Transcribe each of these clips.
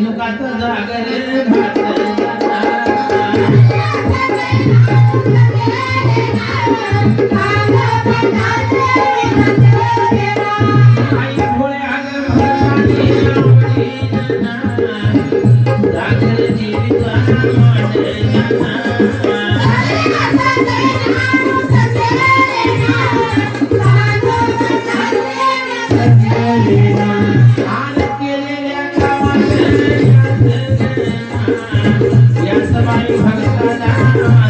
નું કાતો જાગરે ભાત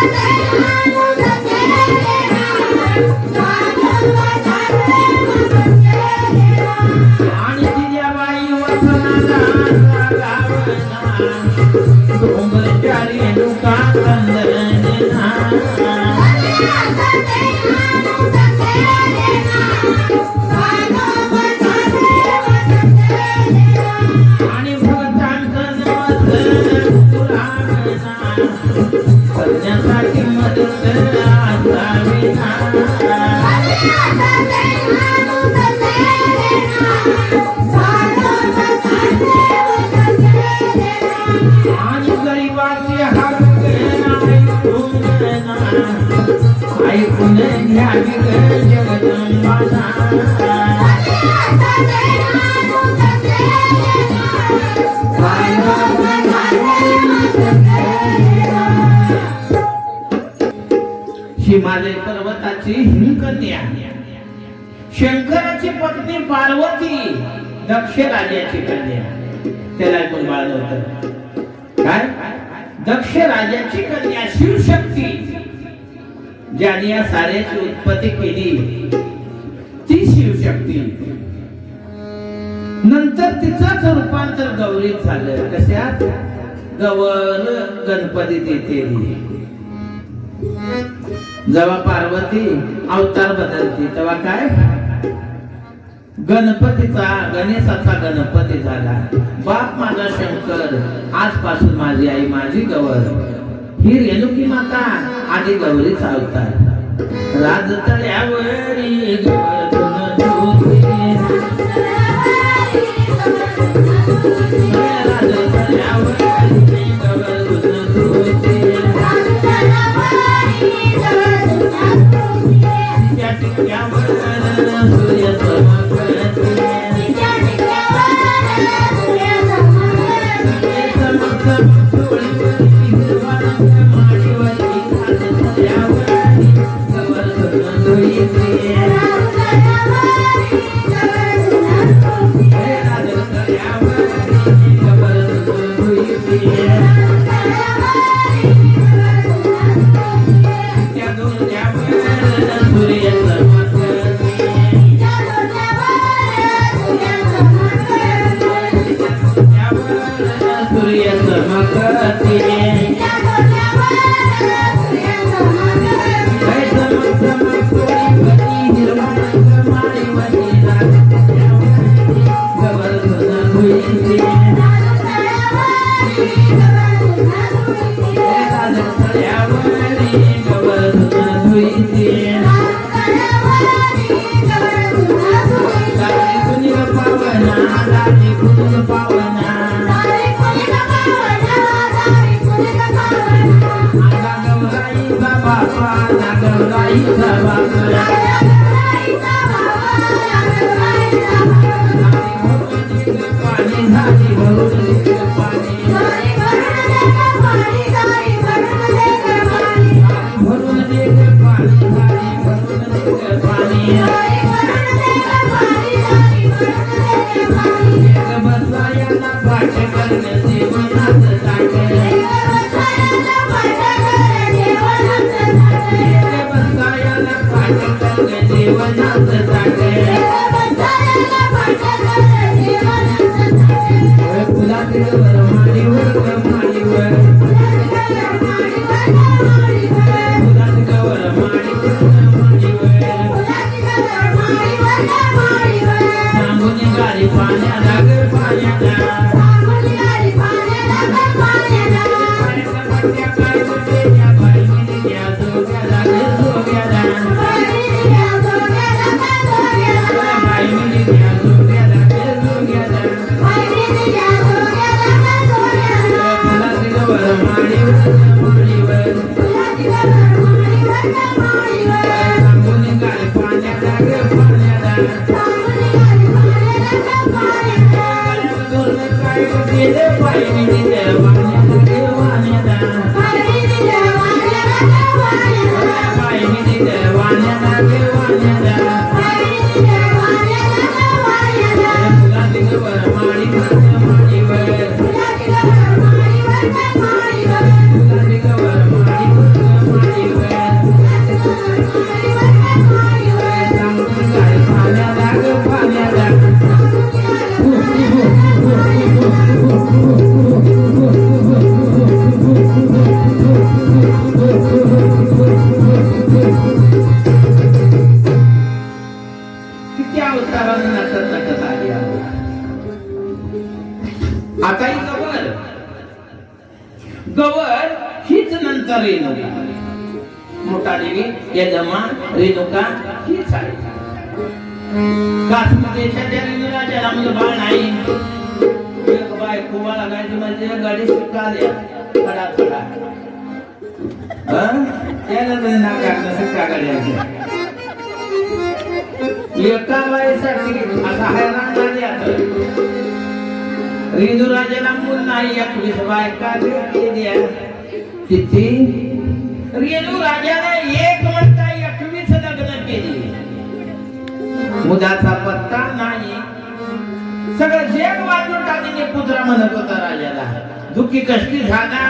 Música हिमालय पर्वताची हिमकन्या शंकराची पत्नी पार्वती दक्ष राजाची कन्या त्याला कोण बाळ नव्हतं काय? दक्ष राजाची कन्या शिवशक्ती. ज्याने या साऱ्याची उत्पत्ती केली ती शिवशक्ती नंतर तिचाच रूपांतर गौरीत झालं. कशात? गवर गणपती तिथे. जेव्हा पार्वती अवतार बदलते तेव्हा काय? गणपतीचा गणेशाचा गणपती झाला. बाप माझा शंकर आजपासून माझी आई माझी गवर. ही रेणुकी माता आधी गौरीचा अवतार राजतळ्यावरी गवर भरून Bye. शिक्का काढायच्या एका बाईसाठी असा हैराण झाले आता. रेणू राजाला मूल नाही एकवीस बायका द्या किती? रेणू राजाने एक म्हणता एकवीस लग्न केली. मुलाचा पत्ता नाही. सगळं जग वाजून टाकीने पुत्रा म्हणत होता राजाला दुःखी कष्टी झाला.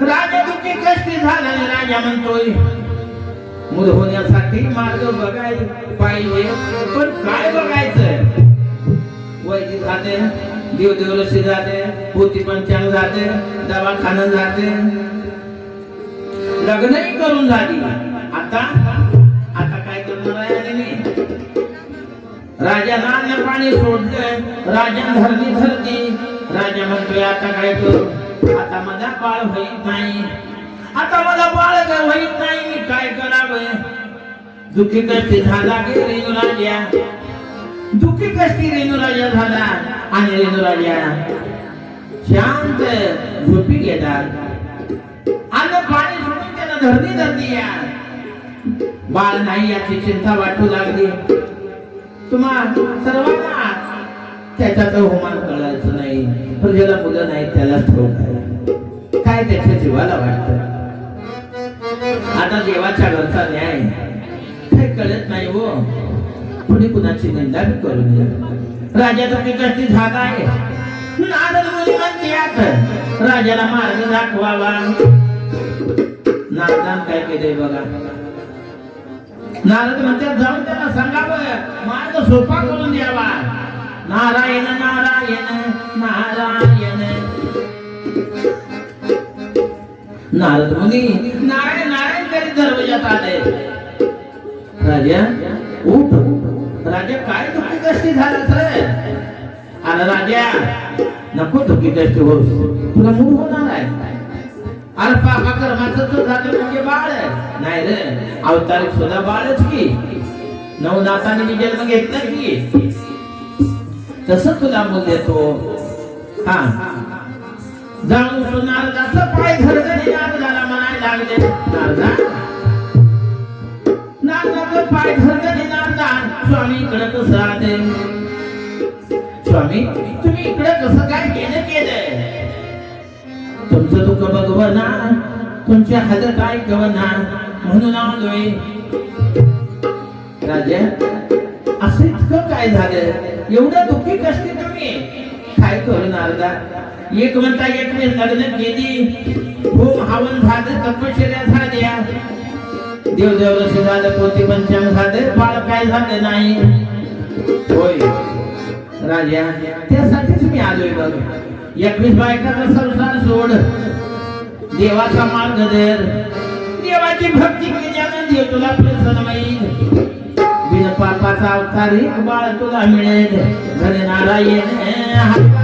राजा दुःखी कष्टी झाला. राजा म्हणतोय मूल होण्यासाठी मार्ग बघाय पाहिजे पण काय बघायचं वैदिक जाते देवदेवरशी जाते पोती पंचांग जाते दवाखाना जाते. लग्नही करून झाली. आता आता काय करणार आहे आणि मी? पाणी सोडलं राजा धरली धरती. राजा म्हणतोय आता काय करू? आता मला बाळ होईल नाही. आता मला बाळ काय नाही मी काय करावं. दुखी कष्टी झाला गे रेणू राजा. दुःखी कष्टी रेणू राजा झाला आणि रेणू राजा शांत झोपी घेतात अन्न पाणी सोडून त्यानं धरणी धरती या. बाळ नाही याची चिंता वाटू लागली. तुम्हा सर्वांना त्याच्यात होमान कळायचं नाही. प्रजेला मुलं नाही त्याला ठाऊक काय त्याच्या जीवाला वाटतं? आता देवाच्या घरचा न्याय. काही कळत नाही हो. कुणी कुणाची निंदा बी करू नये राजा तर कष्टी झाला आहे? नारद मुनी राजाला मार्ग दाखवावा. नारदान काय केलंय बघा. नारद म्हणतात जाऊन त्याला सांगावं. मार्ग सोपा करून द्यावा. नारायण नारायण नारायण. नारद मुनी नारायण नारायण करीत आले राजा उठ. राजा काय दुःखी कष्टी झालं रे? अरे राजा नको दुःखी कष्टी होस तुला मूड होणार आहे. अरे पापा कर्माचं तर झालं म्हणजे बाळ नाही रे अवतारिक सुद्धा बाळच की. नवनाथाने मी जन्म घेतला की. तस तुला मूल देतो. हा. जाऊन तो नारदाचं पाय धरलं नारदाला म्हणायला लागले नारदा पाय धरलं नारदा स्वामी इकडे कसं आले स्वामी तुम्ही इकडे कसं काय केलं केलं तुमचं दुःख भगवना तुमच्या हात काय गवना म्हणून आलोय. राजा असं इतकं काय झालं? एवढं दुःखी कष्टी तुम्ही? काय करू नारदा? एक म्हणता एक मी लग्न केली. होम हवन झालं तपश्चर्या झाल्या. देव देवरशी झालं पोती पंचम झाले बाळ काय झाले नाही. होय. राजा त्यासाठीच मी आलोय बघ. एकवीस बायकाचा संसार सोड. देवाचा मार्ग देर देवाची भक्ती केल्यानं देव तुला प्रसन्न होईल. बिन पापाचा अवतार एक बाळ तुला मिळेल. घरी नारायण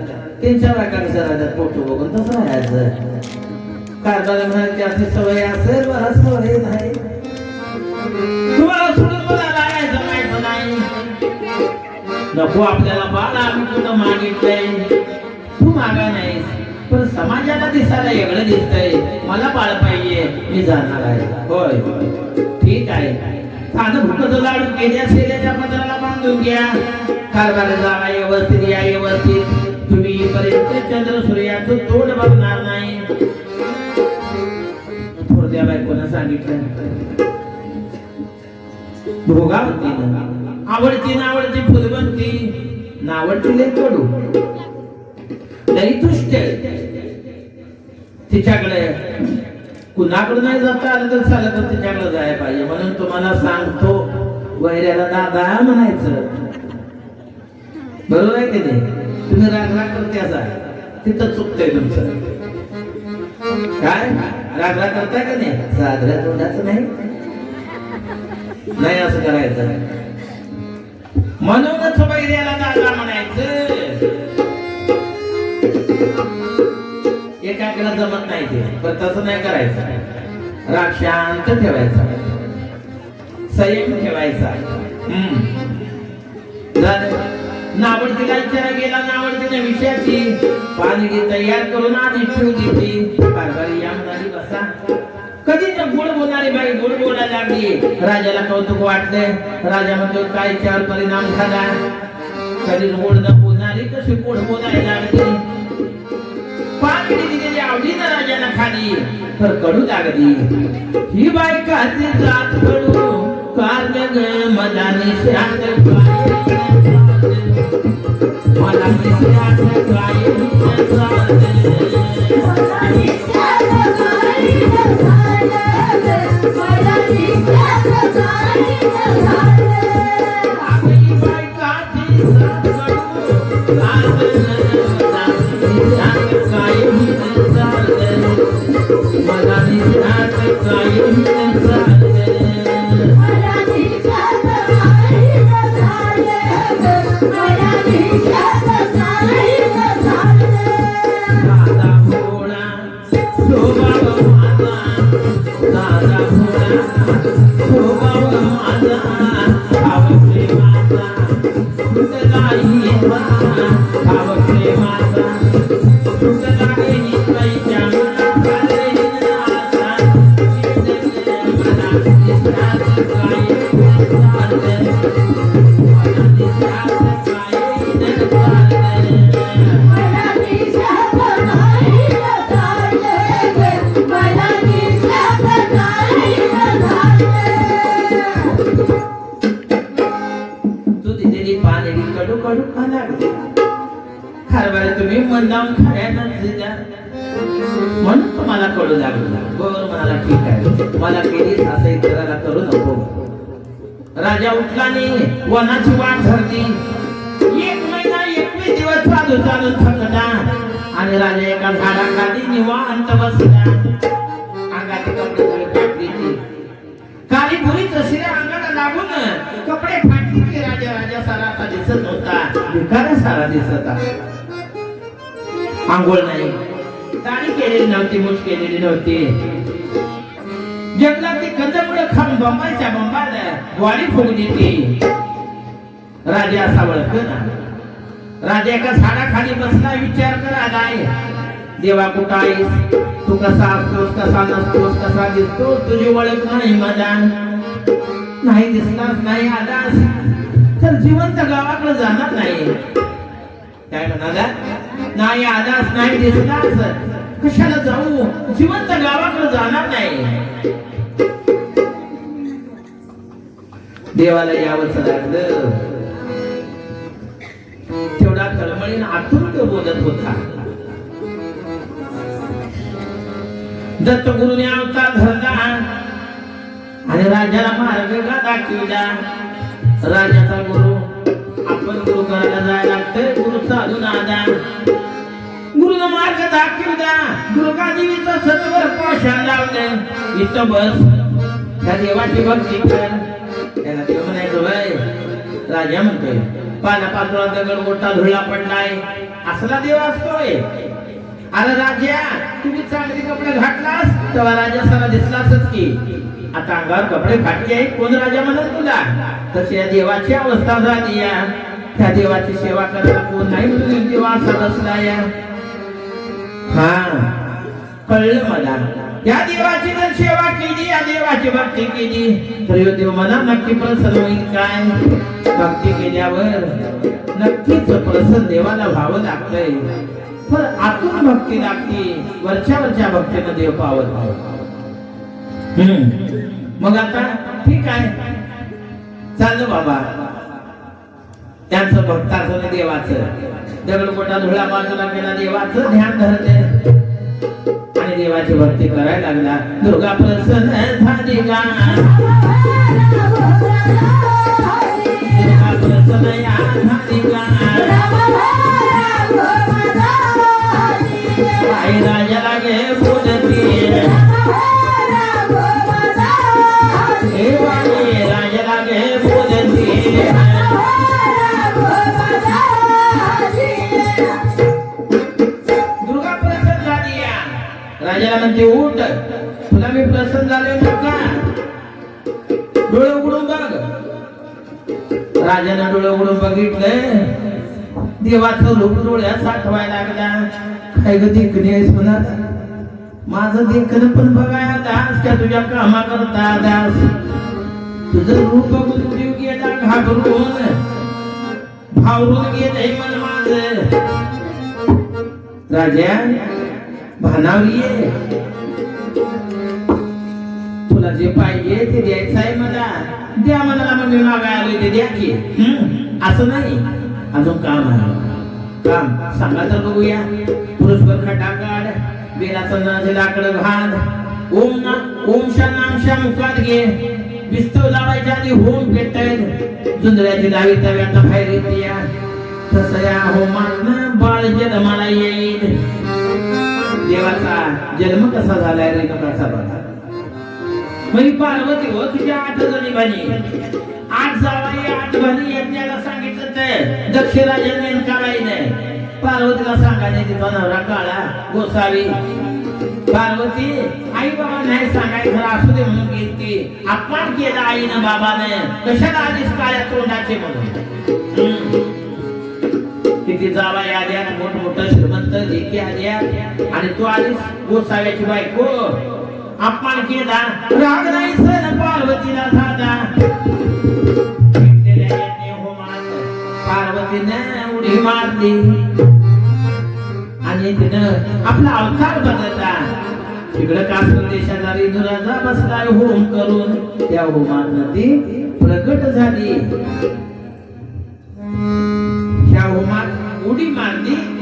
राहतात त्यांच्या बायका कसं राहतात फोटो बघून तसं राहायचं कारभार म्हणायची अशी सवय असेल बरं सवय नाही. तुम्हाला सोडून मला राहायचं माहीत नाही. नको आपल्याला बाळ आम्ही तुला मागितलंय. तू मागा नाही. पण समाजाला दिसायला एवढं दिसतंय. मला बाळ पाहिजे मी जाणार आहे. होय ठीक आहे. खाणं भुकत लाडू केल्या शेल्याच्या पत्राला बांधून घ्या. कारभार जावा व्यवस्थित या व्यवस्थित. तुम्ही पर्यंत चंद्र सूर्याचं तोंड बघणार नाही. थोरद्या बायकोनं सांगितलं? भोगावतीनं. आवडती नावडती फुलवंती. नावडती लय कडू. लई तुष्ट तिच्याकडे कुणाकडे नाही जाता आलं तर चालत तर तिच्याकडे जायला पाहिजे. म्हणून तुम्हाला सांगतो वैऱ्याला दादा म्हणायचं. बरोबर आहे की नाही? तुम्ही राग राग तिथं चुकतंय तुमचं. काय? राग राग करताय का नाही? साजऱ्या तोंडाचं नाही. नाही असं करायचं. म्हणूनच बैऱ्याला दादा म्हणायचं. एकाकडे जमत नाही ते पण तसं नाही करायचं. राग शांत ठेवायचा. संयम ठेवायचा. हम्म. झालं. नावडतीला विचारा गेला नावडतीच्या विषयाची. पाणी तयार करून आधी ठेवू देते कारभारी या बसा. कधी तर गोड बोलणारी बाई गोड बोलायला लागली. राजाला कौतुक वाटले राजा म्हणतो काय चार परिणाम झाला? कधी गोड न बोलणारी कशी गोड बोलायला लागली? पाणी दिलेली आवडीनं राजाला खाली. तर कडू लागली. ही बाई काचे जात कडू. कारण्य ग मदानी शांत मला मिश्रात दिलेली पाणी कडू कडू खाणार हरभरे तुम्ही मन लावून म्हणून तुम्हाला कडू लागलं. बरोबर म्हणाला ठीक आहे. तुम्हाला केली असं इतराला करू नको. राजा उठलाने वनाची वाट धरली. एक महिना एकवीस दिवस चालू चालू थकला. आणि राजा एका झाडाखाली निवांत बसला. अंगाचे सारा दिसत होता आंघोळ नाही. दाढी केलेली नव्हती मुठ केलेली नव्हती. जंगलात ती कंदमुळं खाऊन बंबाच्या बंबाला वाडी फुगली ती राजा असा वळख ना. राजा एका झाडाखाली बसला विचार कर आहे देवा कुठं आहेस? तू कसा असतोस कसा नसतोस कसा दिसतोस? तुझी ओळख नाही मदान. नाही दिसणार नाही आलास तर जिवंत गावाकडे जाणार नाही. काय म्हणाला नाही आलास नाही दिसलास कशाला जाऊ? जिवंत गावाकडे जाणार नाही. देवाला यावंच लागलं. तेवढा तळमळीन आतून तो बोलत होता. दत्तगुरुने अवतार धरला आणि राजाला मार्ग का दाखविला राजाचा गुरु आपण गुरु जायला लागतंय. गुरु चालून आला गुरुनं मार्ग दाखविला दुर्गा देवीचं सत्वर पाषाण लावले इथं बस. त्या देवाची भक्ती कर. त्याला देव म्हणायचं वय राजा म्हणतोय पाना पाचोळा दगड मोठा धुळा पडलाय. असला देव असतोय. अरे राजा तुम्ही चांगली कपडे घातलास? तेव्हा राजा सारा दिसलासच की. आता अंगावर कपडे फाटले आहेत कोण राजा म्हणत तुला? तशी या देवाची अवस्था झाली या. त्या देवाची सेवा करता कोण नाही म्हणून देवा असा बसला या. हा कळलं मला. या देवाची जर सेवा केली या देवाची भक्ती केली. तर देव मला नक्की प्रसन्न होईल काय? भक्ती केल्यावर नक्कीच प्रसन्न देवाला व्हावं लागतंय. पण आतून भक्ती लागते. वरच्या वरच्या भक्तीनं देव पावत पावत मग आता ठीक आहे. चाललं बाबा. त्यांचं भक्ताचं आणि देवाचं. दगडकोटा धुळा बाजूला गेला देवाचं ध्यान धरते. आणि देवाची भक्ती करायला लागला. दुर्गा प्रसन्न झाली का? दुर्गा प्रसन्न या झाली आई राजाला घे म्हणते उठ तुला मी प्रसन्न झाले का? डोळे उघडून बघ. राजाने डोळे उघडून बघितलं देवाचं रूप डोळ्यात साठवायला लागला. काय ग देखणे म्हणा माझं देखणं पण बघाय दास का तुझ्या कामा करता दास. तुझं रूप बघून जीव गेला घाबरून. भावरून गेलंय मन माझं. राजा भानावरी ये तुला जे पाहिजे ते द्यायचं आहे मला. द्या मला मग मी म्हणजे मागाय आले ते द्या की. असं नाही. अजून काम आहे. काम. सांगा तर बघूया. पुरुषभर खटा काढ बेलाचं नाचे लाकडं घाल ओम ना ओम शा नाम मुखात घे. विस्तव लावायच्या आधी होम पेटेल. जुंजऱ्याची लावी तव्यात बाहेर येते या तसं या होमात बाळ जन्माला येईल. देवाचा जन्म कसा झालाय रेणुकाचा बघा म्हणजे पार्वती हो तुझ्या आठ जणी बनी आठ जावाई आठ बनी यज्ञाला सांगितलं ते दक्षराजा नेमकाबाई नाही पार्वतीला सांगायचे तिचा नवरा काळा गोसावी. पार्वती आई बाबा नाही सांगायचं असू दे म्हणून गेली ती अपमान केला आईनं बाबाने. कशाला आधीच काळ्या तोंडाचे म्हणून? जिंकी आल्या. आणि तू आलीस गोसाव्याची बायको. अपमान केला. राग नाही सण पार्वतीला झाला. उडी मारली. आणि तिनं आपला अवतार बदलला. तिकडं काश्मीर देशाजारी धुराजा बसलाय होम करून. त्या होमात ती प्रगट झाली. त्या होमात उडी मारली.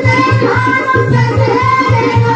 Thank you.